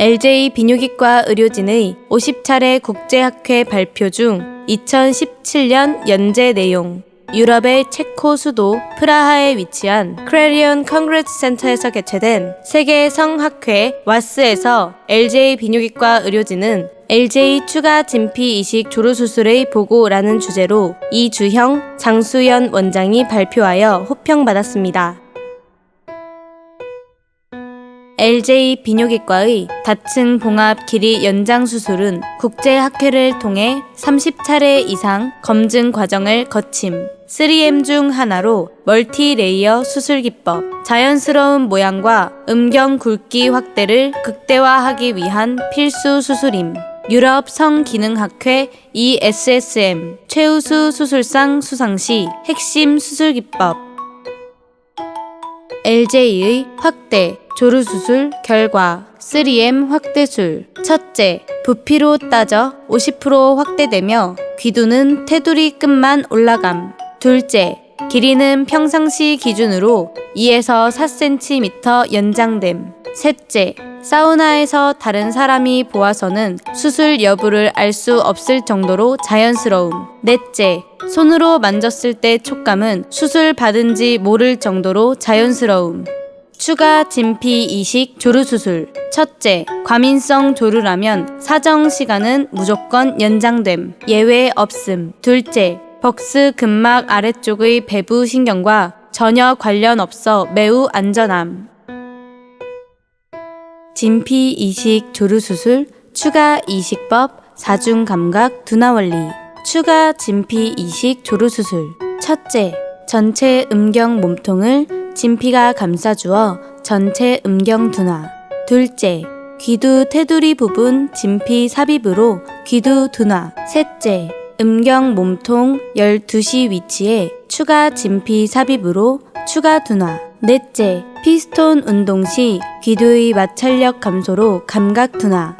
LJ 비뇨기과 의료진의 50차례 국제학회 발표 중 2017년 연재 내용 유럽의 체코 수도 프라하에 위치한 크레리온 컨그레스 센터에서 개최된 세계 성학회 와스에서 LJ 비뇨기과 의료진은 LJ 추가 진피 이식 조루 수술의 보고라는 주제로 이주형 장수연 원장이 발표하여 호평받았습니다. LJ 비뇨기과의 다층 봉합 길이 연장 수술은 국제학회를 통해 30차례 이상 검증 과정을 거침. 3M 중 하나로 멀티 레이어 수술 기법, 자연스러운 모양과 음경 굵기 확대를 극대화하기 위한 필수 수술임. 유럽 성기능학회 ESSM 최우수 수술상 수상시 핵심 수술 기법 LJ의 확대, 조루수술 결과 3M 확대술 첫째, 부피로 따져 50% 확대되며 귀두는 테두리 끝만 올라감 둘째, 길이는 평상시 기준으로 2에서 4cm 연장됨 셋째, 사우나에서 다른 사람이 보아서는 수술 여부를 알 수 없을 정도로 자연스러움. 넷째, 손으로 만졌을 때 촉감은 수술 받은 지 모를 정도로 자연스러움. 추가 진피 이식 조루 수술. 첫째, 과민성 조루라면 사정 시간은 무조건 연장됨. 예외 없음. 둘째, 벅스 근막 아래쪽의 배부 신경과 전혀 관련 없어 매우 안전함. 진피 이식 조루 수술 추가 이식법 사중 감각 둔화 원리 추가 진피 이식 조루 수술 첫째 전체 음경 몸통을 진피가 감싸주어 전체 음경 둔화. 둘째 귀두 테두리 부분 진피 삽입으로 귀두 둔화. 셋째 음경 몸통 12시 위치에 추가 진피 삽입으로 추가 둔화. 넷째, 피스톤 운동 시 귀두의 마찰력 감소로 감각 둔화.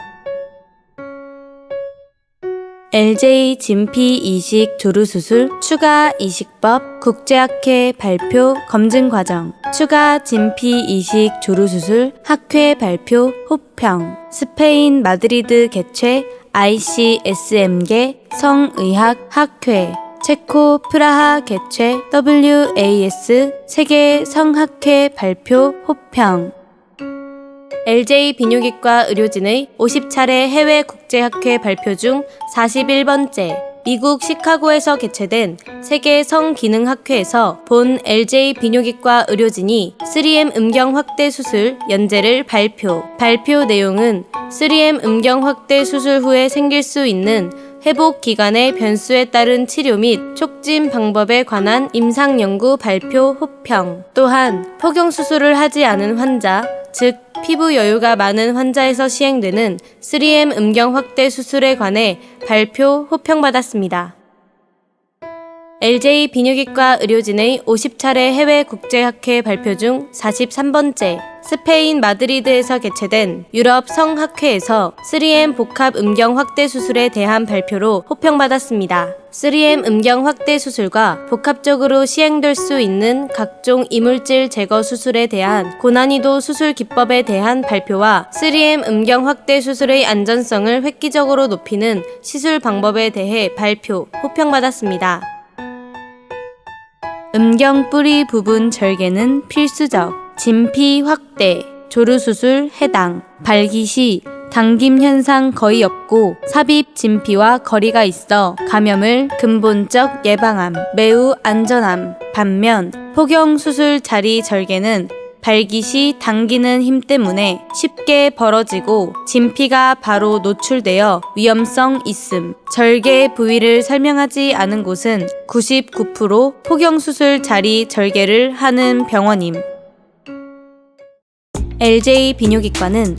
LJ 진피 이식 조루 수술 추가 이식법 국제학회 발표 검증 과정 추가 진피 이식 조루 수술 학회 발표 호평 스페인 마드리드 개최 ICSM계 성의학 학회 체코 프라하 개최 WAS 세계 성학회 발표 호평 LJ 비뇨기과 의료진의 50차례 해외 국제학회 발표 중 41번째 미국 시카고에서 개최된 세계 성기능학회에서 본 LJ 비뇨기과 의료진이 3M 음경 확대 수술 연재를 발표. 발표 내용은 3M 음경 확대 수술 후에 생길 수 있는 회복 기간의 변수에 따른 치료 및 촉진 방법에 관한 임상 연구 발표 호평. 또한 포경 수술을 하지 않은 환자, 즉 피부 여유가 많은 환자에서 시행되는 3M 음경 확대 수술에 관해 발표 호평받았습니다. LJ 비뇨기과 의료진의 50차례 해외 국제학회 발표 중 43번째 스페인 마드리드에서 개최된 유럽 성학회에서 3M 복합 음경 확대 수술에 대한 발표로 호평받았습니다. 3M 음경 확대 수술과 복합적으로 시행될 수 있는 각종 이물질 제거 수술에 대한 고난이도 수술 기법에 대한 발표와 3M 음경 확대 수술의 안전성을 획기적으로 높이는 시술 방법에 대해 발표, 호평받았습니다. 음경 뿌리 부분 절개는 필수적. 진피 확대. 조루수술 해당. 발기 시 당김 현상 거의 없고 삽입 진피와 거리가 있어 감염을 근본적 예방함. 매우 안전함. 반면 포경 수술 자리 절개는 시 당기는 힘 때문에 쉽게 벌어지고 진피가 바로 노출되어 위험성 있음. 절개 부위를 설명하지 않은 곳은 99% 포경수술 자리 절개를 하는 병원임. LJ 비뇨기과는